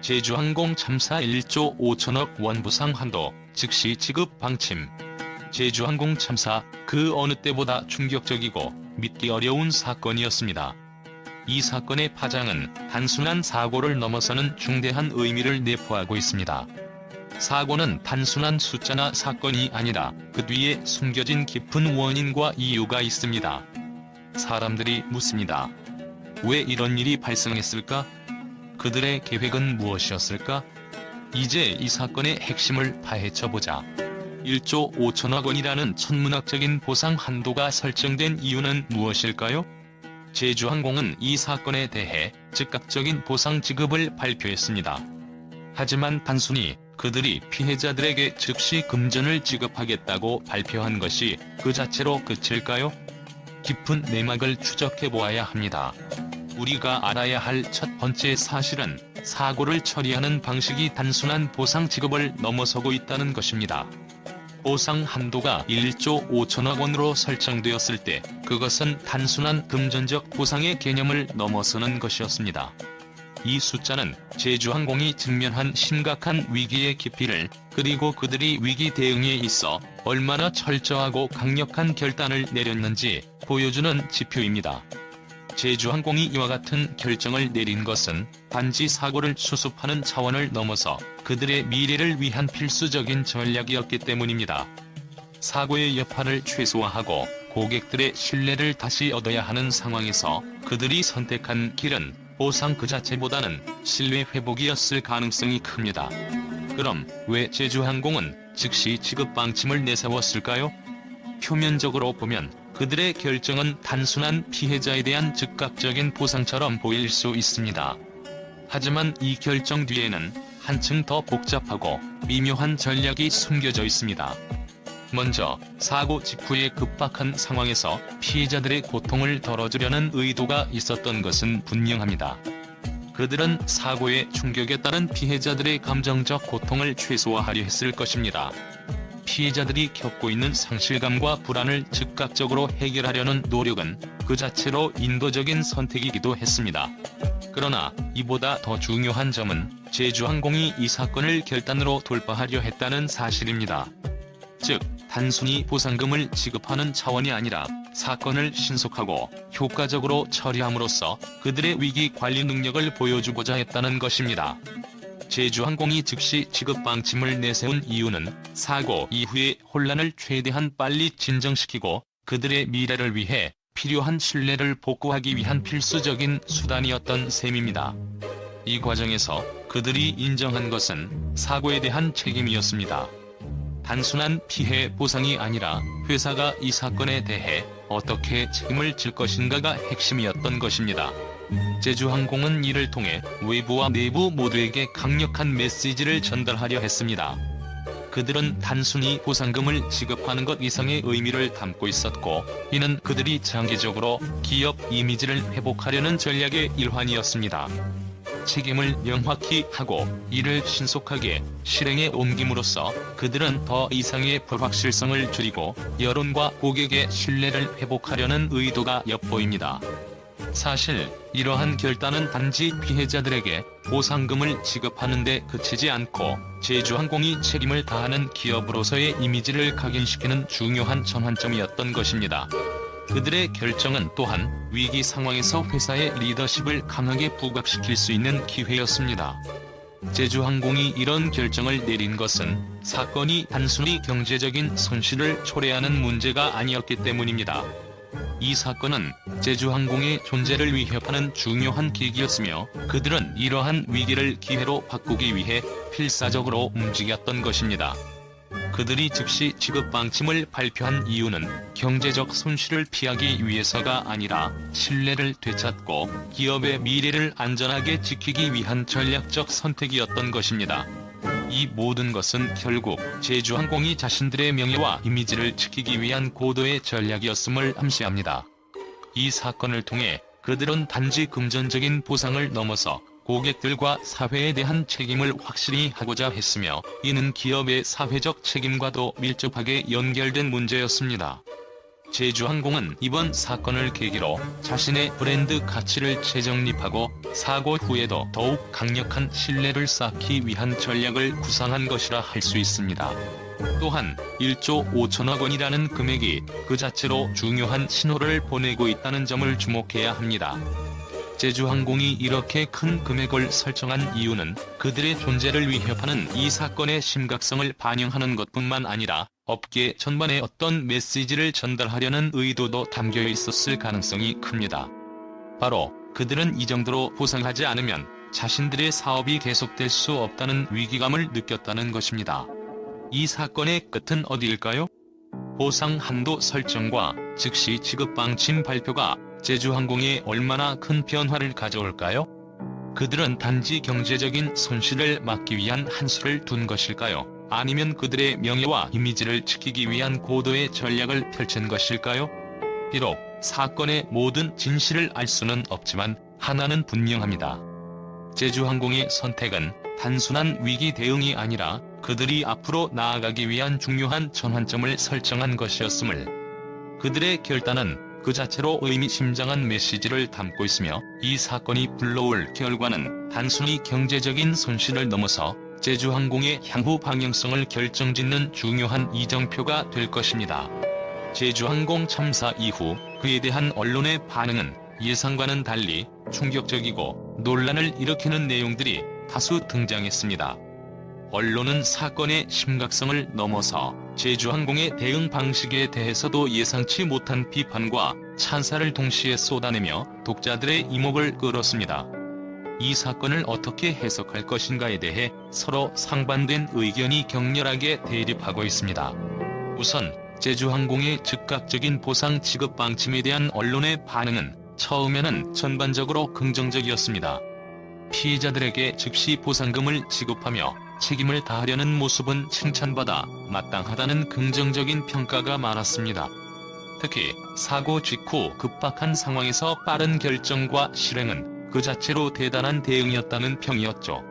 제주항공 참사 1조 5천억 원 부상 한도 즉시 지급 방침. 제주항공 참사 그 어느 때보다 충격적이고 믿기 어려운 사건이었습니다. 이 사건의 파장은 단순한 사고를 넘어서는 중대한 의미를 내포하고 있습니다. 사고는 단순한 숫자나 사건이 아니라 그 뒤에 숨겨진 깊은 원인과 이유가 있습니다. 사람들이 묻습니다. 왜 이런 일이 발생했을까? 그들의 계획은 무엇이었을까? 이제 이 사건의 핵심을 파헤쳐보자. 1조 5천억 원이라는 천문학적인 보상 한도가 설정된 이유는 무엇일까요? 제주항공은 이 사건에 대해 즉각적인 보상 지급을 발표했습니다. 하지만 단순히 그들이 피해자들에게 즉시 금전을 지급하겠다고 발표한 것이 그 자체로 그칠까요? 깊은 내막을 추적해 보아야 합니다. 우리가 알아야 할 첫 번째 사실은 사고를 처리하는 방식이 단순한 보상 지급을 넘어서고 있다는 것입니다. 보상 한도가 1조 5천억 원으로 설정되었을 때 그것은 단순한 금전적 보상의 개념을 넘어서는 것이었습니다. 이 숫자는 제주항공이 직면한 심각한 위기의 깊이를 그리고 그들이 위기 대응에 있어 얼마나 철저하고 강력한 결단을 내렸는지 보여주는 지표입니다. 제주항공이 이와 같은 결정을 내린 것은 단지 사고를 수습하는 차원을 넘어서 그들의 미래를 위한 필수적인 전략이었기 때문입니다. 사고의 여파를 최소화하고 고객들의 신뢰를 다시 얻어야 하는 상황에서 그들이 선택한 길은 보상 그 자체보다는 신뢰 회복이었을 가능성이 큽니다. 그럼 왜 제주항공은 즉시 지급 방침을 내세웠을까요? 표면적으로 보면 그들의 결정은 단순한 피해자에 대한 즉각적인 보상처럼 보일 수 있습니다. 하지만 이 결정 뒤에는 한층 더 복잡하고 미묘한 전략이 숨겨져 있습니다. 먼저 사고 직후의 급박한 상황에서 피해자들의 고통을 덜어주려는 의도가 있었던 것은 분명합니다. 그들은 사고의 충격에 따른 피해자들의 감정적 고통을 최소화하려 했을 것입니다. 피해자들이 겪고 있는 상실감과 불안을 즉각적으로 해결하려는 노력은 그 자체로 인도적인 선택이기도 했습니다. 그러나 이보다 더 중요한 점은 제주항공이 이 사건을 결단으로 돌파하려 했다는 사실입니다. 즉, 단순히 보상금을 지급하는 차원이 아니라 사건을 신속하고 효과적으로 처리함으로써 그들의 위기 관리 능력을 보여주고자 했다는 것입니다. 제주항공이 즉시 지급 방침을 내세운 이유는 사고 이후의 혼란을 최대한 빨리 진정시키고 그들의 미래를 위해 필요한 신뢰를 복구하기 위한 필수적인 수단이었던 셈입니다. 이 과정에서 그들이 인정한 것은 사고에 대한 책임이었습니다. 단순한 피해 보상이 아니라 회사가 이 사건에 대해 어떻게 책임을 질 것인가가 핵심이었던 것입니다. 제주항공은 이를 통해 외부와 내부 모두에게 강력한 메시지를 전달하려 했습니다. 그들은 단순히 보상금을 지급하는 것 이상의 의미를 담고 있었고, 이는 그들이 장기적으로 기업 이미지를 회복하려는 전략의 일환이었습니다. 책임을 명확히 하고 이를 신속하게 실행에 옮김으로써 그들은 더 이상의 불확실성을 줄이고 여론과 고객의 신뢰를 회복하려는 의도가 엿보입니다. 사실 이러한 결단은 단지 피해자들에게 보상금을 지급하는 데 그치지 않고 제주항공이 책임을 다하는 기업으로서의 이미지를 각인시키는 중요한 전환점이었던 것입니다. 그들의 결정은 또한 위기 상황에서 회사의 리더십을 강하게 부각시킬 수 있는 기회였습니다. 제주항공이 이런 결정을 내린 것은 사건이 단순히 경제적인 손실을 초래하는 문제가 아니었기 때문입니다. 이 사건은 제주항공의 존재를 위협하는 중요한 계기였으며 그들은 이러한 위기를 기회로 바꾸기 위해 필사적으로 움직였던 것입니다. 그들이 즉시 지급 방침을 발표한 이유는 경제적 손실을 피하기 위해서가 아니라 신뢰를 되찾고 기업의 미래를 안전하게 지키기 위한 전략적 선택이었던 것입니다. 이 모든 것은 결국 제주항공이 자신들의 명예와 이미지를 지키기 위한 고도의 전략이었음을 암시합니다. 이 사건을 통해 그들은 단지 금전적인 보상을 넘어서 고객들과 사회에 대한 책임을 확실히 하고자 했으며 이는 기업의 사회적 책임과도 밀접하게 연결된 문제였습니다. 제주항공은 이번 사건을 계기로 자신의 브랜드 가치를 재정립하고 사고 후에도 더욱 강력한 신뢰를 쌓기 위한 전략을 구상한 것이라 할 수 있습니다. 또한 1조 5천억 원이라는 금액이 그 자체로 중요한 신호를 보내고 있다는 점을 주목해야 합니다. 제주항공이 이렇게 큰 금액을 설정한 이유는 그들의 존재를 위협하는 이 사건의 심각성을 반영하는 것뿐만 아니라 업계 전반에 어떤 메시지를 전달하려는 의도도 담겨 있었을 가능성이 큽니다. 바로 그들은 이 정도로 보상하지 않으면 자신들의 사업이 계속될 수 없다는 위기감을 느꼈다는 것입니다. 이 사건의 끝은 어디일까요? 보상 한도 설정과 즉시 지급 방침 발표가 제주항공에 얼마나 큰 변화를 가져올까요? 그들은 단지 경제적인 손실을 막기 위한 한 수를 둔 것일까요? 아니면 그들의 명예와 이미지를 지키기 위한 고도의 전략을 펼친 것일까요? 비록 사건의 모든 진실을 알 수는 없지만 하나는 분명합니다. 제주항공의 선택은 단순한 위기 대응이 아니라 그들이 앞으로 나아가기 위한 중요한 전환점을 설정한 것이었음을 그들의 결단은 그 자체로 의미심장한 메시지를 담고 있으며 이 사건이 불러올 결과는 단순히 경제적인 손실을 넘어서 제주항공의 향후 방향성을 결정짓는 중요한 이정표가 될 것입니다. 제주항공 참사 이후 그에 대한 언론의 반응은 예상과는 달리 충격적이고 논란을 일으키는 내용들이 다수 등장했습니다. 언론은 사건의 심각성을 넘어서 제주항공의 대응 방식에 대해서도 예상치 못한 비판과 찬사를 동시에 쏟아내며 독자들의 이목을 끌었습니다. 이 사건을 어떻게 해석할 것인가에 대해 서로 상반된 의견이 격렬하게 대립하고 있습니다. 우선 제주항공의 즉각적인 보상 지급 방침에 대한 언론의 반응은 처음에는 전반적으로 긍정적이었습니다. 피해자들에게 즉시 보상금을 지급하며 책임을 다하려는 모습은 칭찬받아 마땅하다는 긍정적인 평가가 많았습니다. 특히 사고 직후 급박한 상황에서 빠른 결정과 실행은 그 자체로 대단한 대응이었다는 평이었죠.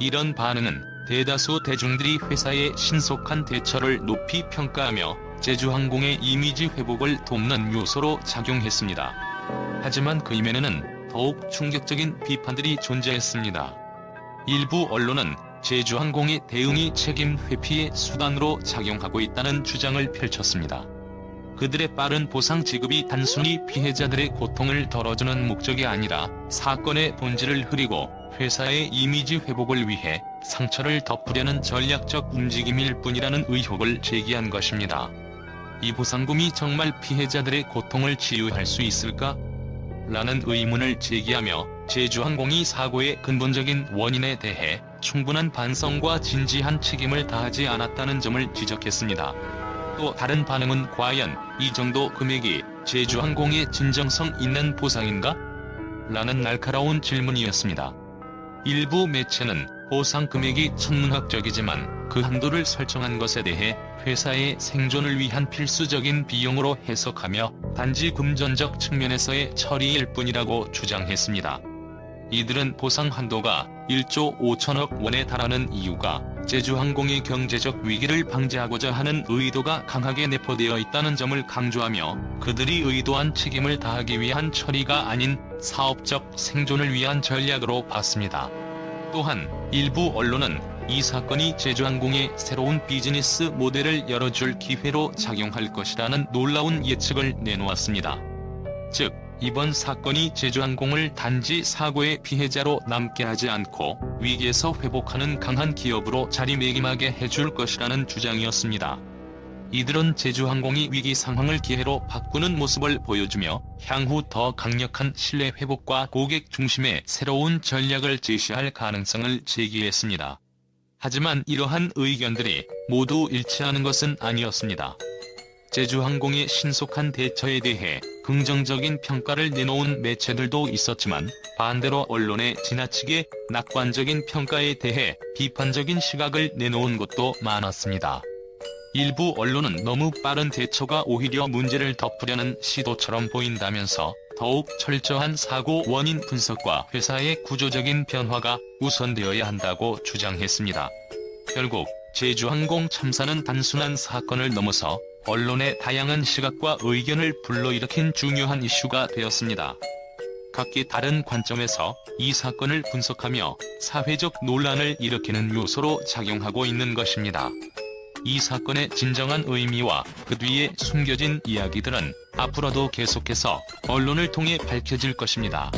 이런 반응은 대다수 대중들이 회사의 신속한 대처를 높이 평가하며 제주항공의 이미지 회복을 돕는 요소로 작용했습니다. 하지만 그 이면에는 더욱 충격적인 비판들이 존재했습니다. 일부 언론은 제주항공의 대응이 책임 회피의 수단으로 작용하고 있다는 주장을 펼쳤습니다. 그들의 빠른 보상 지급이 단순히 피해자들의 고통을 덜어주는 목적이 아니라 사건의 본질을 흐리고 회사의 이미지 회복을 위해 상처를 덮으려는 전략적 움직임일 뿐이라는 의혹을 제기한 것입니다. 이 보상금이 정말 피해자들의 고통을 치유할 수 있을까? 라는 의문을 제기하며 제주항공이 사고의 근본적인 원인에 대해 충분한 반성과 진지한 책임을 다하지 않았다는 점을 지적했습니다. 또 다른 반응은 과연 이 정도 금액이 제주항공의 진정성 있는 보상인가? 라는 날카로운 질문이었습니다. 일부 매체는 보상 금액이 천문학적이지만 그 한도를 설정한 것에 대해 회사의 생존을 위한 필수적인 비용으로 해석하며 단지 금전적 측면에서의 처리일 뿐이라고 주장했습니다. 이들은 보상 한도가 1조 5천억 원에 달하는 이유가 제주항공의 경제적 위기를 방지하고자 하는 의도가 강하게 내포되어 있다는 점을 강조하며 그들이 의도한 책임을 다하기 위한 처리가 아닌 사업적 생존을 위한 전략으로 봤습니다. 또한 일부 언론은 이 사건이 제주항공의 새로운 비즈니스 모델을 열어줄 기회로 작용할 것이라는 놀라운 예측을 내놓았습니다. 즉, 이번 사건이 제주항공을 단지 사고의 피해자로 남게 하지 않고 위기에서 회복하는 강한 기업으로 자리매김하게 해줄 것이라는 주장이었습니다. 이들은 제주항공이 위기 상황을 기회로 바꾸는 모습을 보여주며 향후 더 강력한 신뢰 회복과 고객 중심의 새로운 전략을 제시할 가능성을 제기했습니다. 하지만 이러한 의견들이 모두 일치하는 것은 아니었습니다. 제주항공의 신속한 대처에 대해 긍정적인 평가를 내놓은 매체들도 있었지만 반대로 언론의 지나치게 낙관적인 평가에 대해 비판적인 시각을 내놓은 것도 많았습니다. 일부 언론은 너무 빠른 대처가 오히려 문제를 덮으려는 시도처럼 보인다면서 더욱 철저한 사고 원인 분석과 회사의 구조적인 변화가 우선되어야 한다고 주장했습니다. 결국 제주항공 참사는 단순한 사건을 넘어서 언론의 다양한 시각과 의견을 불러일으킨 중요한 이슈가 되었습니다. 각기 다른 관점에서 이 사건을 분석하며 사회적 논란을 일으키는 요소로 작용하고 있는 것입니다. 이 사건의 진정한 의미와 그 뒤에 숨겨진 이야기들은 앞으로도 계속해서 언론을 통해 밝혀질 것입니다.